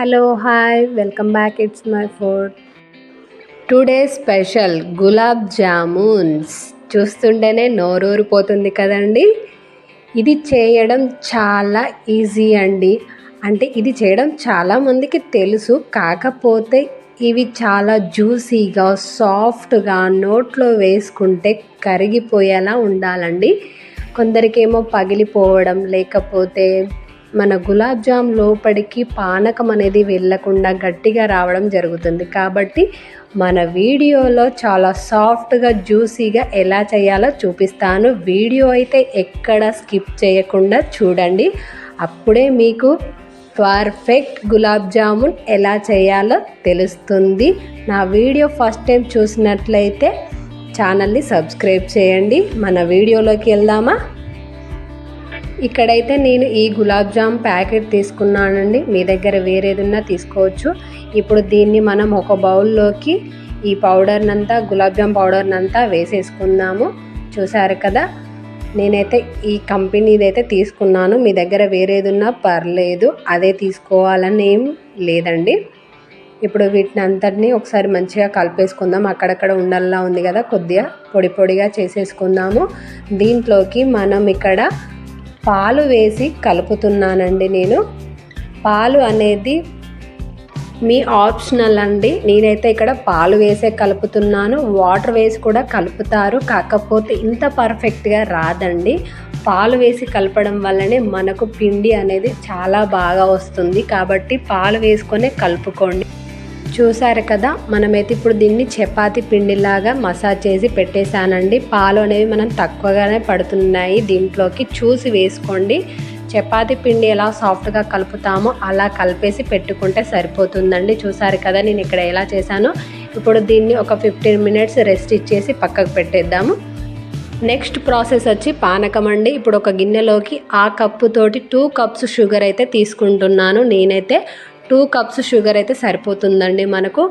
Hello hi welcome back it's my food today special gulab jamuns చూస్తుంటేనే నోరూరిపోతుంది కదండి? ఇది చేయడం చాలా ఈజీ అండి. అంటే ఇది చేయడం చాలామందికి తెలుసు. కాకపోతే ఇవి చాలా జ్యూసీగా సాఫ్ట్గా నోట్లో వేసుకుంటే కరిగిపోయేలా ఉండాలండి. కొందరికేమో పగిలిపోవడం లేకపోతే మన గులాబ్ జామ్ లోపలికి పానకం అనేది వెళ్ళకుండా గట్టిగా రావడం జరుగుతుంది. కాబట్టి మన వీడియోలో చాలా సాఫ్ట్గా జ్యూసీగా ఎలా చేయాలో చూపిస్తాను. వీడియో అయితే ఎక్కడ స్కిప్ చేయకుండా చూడండి. అప్పుడే మీకు పర్ఫెక్ట్ గులాబ్ జామున్ ఎలా చేయాలో తెలుస్తుంది. నా వీడియో ఫస్ట్ టైం చూసినట్లయితే ఛానల్ని సబ్స్క్రైబ్ చేయండి. మన వీడియోలోకి వెళ్దామా? ఇక్కడైతే నేను ఈ గులాబ్ జామ్ ప్యాకెట్ తీసుకున్నానండి. మీ దగ్గర వేరేదున్నా తీసుకోవచ్చు. ఇప్పుడు దీన్ని మనం ఒక బౌల్లోకి ఈ పౌడర్నంతా గులాబ్ జామ్ పౌడర్నంతా వేసేసుకుందాము. చూసారు కదా? నేనైతే ఈ కంపెనీది అయితే తీసుకున్నాను. మీ దగ్గర వేరేదున్నా పర్లేదు. అదే తీసుకోవాలని ఏం లేదండి. ఇప్పుడు వీటిని అంతటినీ ఒకసారి మంచిగా కలిపేసుకుందాం. అక్కడక్కడ ఉండల్లా ఉంది కదా కొద్దిగా పొడి పొడిగా చేసేసుకుందాము. దీంట్లోకి మనం ఇక్కడ పాలు వేసి కలుపుతున్నానండి నేను. పాలు అనేది మీ ఆప్షనల్ అండి. నేనైతే ఇక్కడ పాలు వేసే కలుపుతున్నాను. వాటర్ వేసి కూడా కలుపుతారు. కాకపోతే ఇంత పర్ఫెక్ట్గా రాదండి. పాలు వేసి కలపడం వల్లనే మనకు పిండి అనేది చాలా బాగా వస్తుంది. కాబట్టి పాలు వేసుకొనే కలుపుకోండి. చూసారు కదా మనమైతే ఇప్పుడు దీన్ని చపాతి పిండిలాగా మసాజ్ చేసి పెట్టేశానండి. పాలు అనేవి మనం తక్కువగానే పడుతున్నాయి. దీంట్లోకి చూసి వేసుకోండి. చపాతి పిండి ఎలా సాఫ్ట్గా కలుపుతామో అలా కలిపేసి పెట్టుకుంటే సరిపోతుందండి. చూసారు కదా నేను ఇక్కడ ఎలా చేశానో. ఇప్పుడు దీన్ని ఒక ఫిఫ్టీన్ మినిట్స్ రెస్ట్ ఇచ్చేసి పక్కకు పెట్టేద్దాము. నెక్స్ట్ ప్రాసెస్ వచ్చి పానకం అండి. ఇప్పుడు ఒక గిన్నెలోకి ఆ కప్పుతోటి టూ కప్స్ షుగర్ అయితే తీసుకుంటున్నాను నేనైతే. టూ కప్స్ షుగర్ అయితే సరిపోతుందండి మనకు.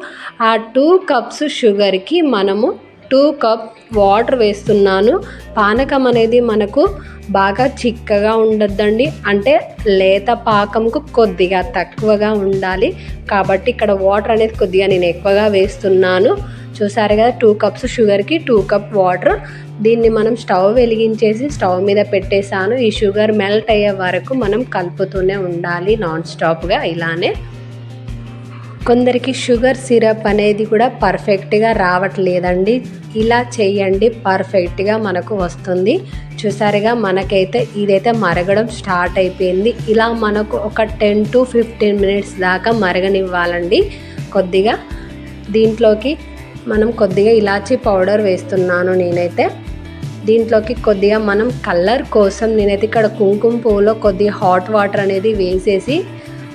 ఆ టూ కప్స్ షుగర్కి మనము టూ కప్ వాటర్ వేస్తున్నాను. పానకం అనేది మనకు బాగా చిక్కగా ఉండద్దండి. అంటే లేత పాకంకు కొద్దిగా తక్కువగా ఉండాలి. కాబట్టి ఇక్కడ వాటర్ అనేది కొద్దిగా నేను ఎక్కువగా వేస్తున్నాను. చూసారు కదా టూ కప్స్ షుగర్కి టూ కప్ వాటర్ దీన్ని మనం స్టవ్ వెలిగించేసి స్టవ్ మీద పెట్టేశాను. ఈ షుగర్ మెల్ట్ అయ్యే వరకు మనం కలుపుతూనే ఉండాలి నాన్ స్టాప్గా ఇలానే. కొందరికి షుగర్ సిరప్ అనేది కూడా పర్ఫెక్ట్గా రావట్లేదండి. ఇలా చేయండి పర్ఫెక్ట్గా మనకు వస్తుంది. చూసారుగా మనకైతే ఇదైతే మరగడం స్టార్ట్ అయిపోయింది. ఇలా మనకు ఒక టెన్ టు ఫిఫ్టీన్ మినిట్స్ దాకా మరగనివ్వాలండి. కొద్దిగా దీంట్లోకి మనం కొద్దిగా ఇలాచీ పౌడర్ వేస్తున్నాను నేనైతే. దీంట్లోకి కొద్దిగా మనం కలర్ కోసం నేనైతే ఇక్కడ కుంకుమ పువ్వులో కొద్దిగా హాట్ వాటర్ అనేది వేసేసి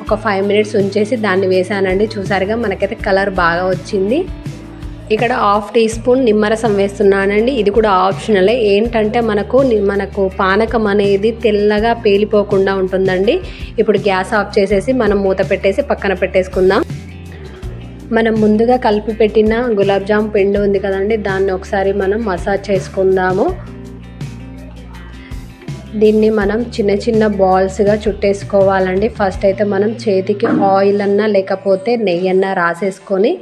ఒక ఫైవ్ మినిట్స్ ఉంచేసి దాన్ని వేసానండి. చూసారుగా మనకైతే కలర్ బాగా వచ్చింది. ఇక్కడ హాఫ్ టీ స్పూన్ నిమ్మరసం వేస్తున్నానండి. ఇది కూడా ఆప్షనలే. ఏంటంటే మనకు మనకు పానకం అనేది తెల్లగా పేలిపోకుండా ఉంటుందండి. ఇప్పుడు గ్యాస్ ఆఫ్ చేసేసి మనం మూత పెట్టేసి పక్కన పెట్టేసుకుందాం. మనం ముందుగా కలిపి పెట్టిన గులాబ్ జామ్ పిండి ఉంది కదండి దాన్ని ఒకసారి మనం మసాజ్ చేసుకుందాము. దీన్ని మనం చిన్న చిన్న బాల్స్గా చుట్టేసుకోవాలండి. ఫస్ట్ అయితే మనం చేతికి ఆయిల్ అన్నా లేకపోతే నెయ్యి అన్నా రాసేసుకొని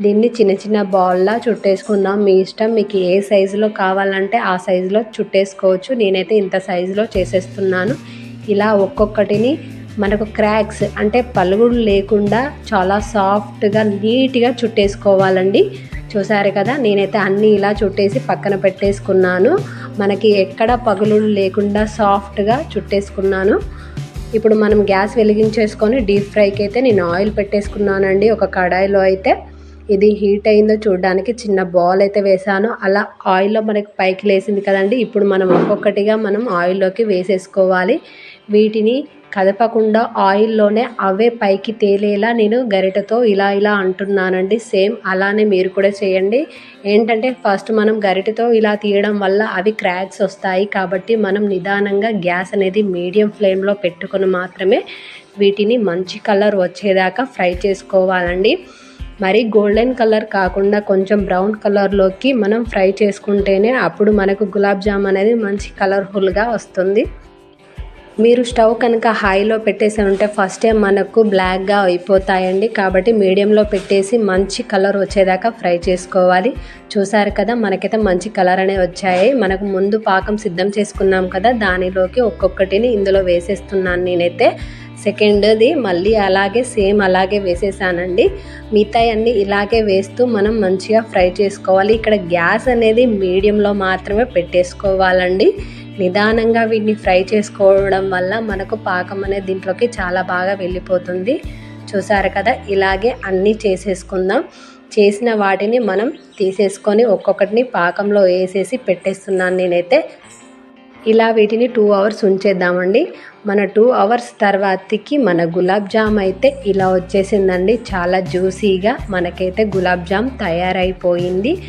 దీన్ని చిన్న చిన్న బాల్లా చుట్టేసుకుందాం. మీ ఇష్టం మీకు ఏ సైజులో కావాలంటే ఆ సైజులో చుట్టేసుకోవచ్చు. నేనైతే ఇంత సైజులో చేసేస్తున్నాను. ఇలా ఒక్కొక్కటిని మనకు క్రాక్స్ అంటే పలుగుడు లేకుండా చాలా సాఫ్ట్గా నీట్గా చుట్టేసుకోవాలండి. చూసారు కదా నేనైతే అన్నీ ఇలా చుట్టేసి పక్కన పెట్టేసుకున్నాను. మనకి ఎక్కడ పగులుడు లేకుండా సాఫ్ట్గా చుట్టేసుకున్నాను. ఇప్పుడు మనం గ్యాస్ వెలిగించేసుకొని డీప్ ఫ్రైకి అయితే నేను ఆయిల్ పెట్టేసుకున్నానండి. ఒక కడాయిలో అయితే ఇది హీట్ అయిందో చూడడానికి చిన్న బాల్ అయితే వేసాను అలా ఆయిల్లో మనకి పైకి లేసింది కదండి ఇప్పుడు మనం ఒక్కొక్కటిగా మనం ఆయిల్లోకి వేసేసుకోవాలి. వీటిని కదపకుండా ఆయిల్లోనే అవే పైకి తేలేలా నేను గరిటతో ఇలా ఇలా అంటున్నానండి. సేమ్ అలానే మీరు కూడా చేయండి. ఏంటంటే ఫస్ట్ మనం గరిటతో ఇలా తీయడం వల్ల అవి క్రాక్స్ వస్తాయి కాబట్టి మనం నిదానంగా గ్యాస్ అనేది మీడియం ఫ్లేమ్లో పెట్టుకొని మాత్రమే వీటిని మంచి కలర్ వచ్చేదాకా ఫ్రై చేసుకోవాలండి. మరి గోల్డెన్ కలర్ కాకుండా కొంచెం బ్రౌన్ కలర్లోకి మనం ఫ్రై చేసుకుంటేనే అప్పుడు మనకు గులాబ్ జామ్ అనేది మంచి కలర్ఫుల్గా వస్తుంది. మీరు స్టవ్ కనుక హైలో పెట్టేసి ఉంటే ఫస్ట్ టైం మనకు బ్లాక్గా అయిపోతాయండి. కాబట్టి మీడియంలో పెట్టేసి మంచి కలర్ వచ్చేదాకా ఫ్రై చేసుకోవాలి. చూసారు కదా మనకైతే మంచి కలర్ అనేవి వచ్చాయి. మనకు ముందు పాకం సిద్ధం చేసుకున్నాం కదా దానిలోకి ఒక్కొక్కటిని ఇందులో వేసేస్తున్నాను నేనైతే. సెకండ్ది మళ్ళీ అలాగే సేమ్ అలాగే వేసేసానండి. మిగతాయన్నీ ఇలాగే వేస్తూ మనం మంచిగా ఫ్రై చేసుకోవాలి. ఇక్కడ గ్యాస్ అనేది మీడియంలో మాత్రమే పెట్టేసుకోవాలండి. నిదానంగా వీటిని ఫ్రై చేసుకోవడం వల్ల మనకు పాకం అనేది దీంట్లోకి చాలా బాగా వెళ్ళిపోతుంది. చూసారు కదా? ఇలాగే అన్నీ చేసేసుకుందాం. చేసిన వాటిని మనం తీసేసుకొని ఒక్కొక్కటిని పాకంలో వేసేసి పెట్టేస్తున్నాను నేనైతే. ఇలా వీటిని టూ అవర్స్ ఉంచేద్దామండి. మన టూ అవర్స్ తర్వాతకి మన గులాబ్ జామ్ అయితే ఇలా వచ్చేసిందండి. చాలా జ్యూసీగా మనకైతే గులాబ్ జామ్ తయారైపోయింది.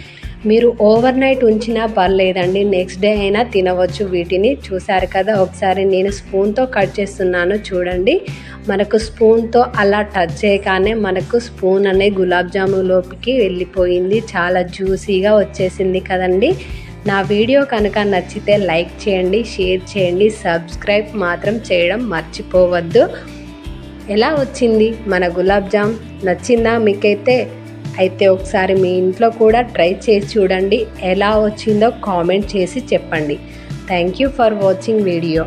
మీరు ఓవర్ నైట్ ఉంచినా పర్లేదండి. నెక్స్ట్ డే అయినా తినవచ్చు వీటిని. చూసారు కదా ఒకసారి నేను స్పూన్తో కట్ చేస్తున్నాను చూడండి. మనకు స్పూన్తో అలా టచ్ చేయగానే మనకు స్పూన్ అనే గులాబ్ జాములోకి వెళ్ళిపోయింది. చాలా జ్యూసీగా వచ్చేసింది కదండి. నా వీడియో కనుక నచ్చితే లైక్ చేయండి షేర్ చేయండి సబ్స్క్రైబ్ మాత్రం చేయడం మర్చిపోవద్దు. ఎలా వచ్చింది? మన గులాబ్ జామ్ నచ్చిందా? మీకైతే అయితే ఒకసారి మీ ఇంట్లో కూడా ట్రై చేసి చూడండి. ఎలా వచ్చిందో కామెంట్ చేసి చెప్పండి. Thank you for watching video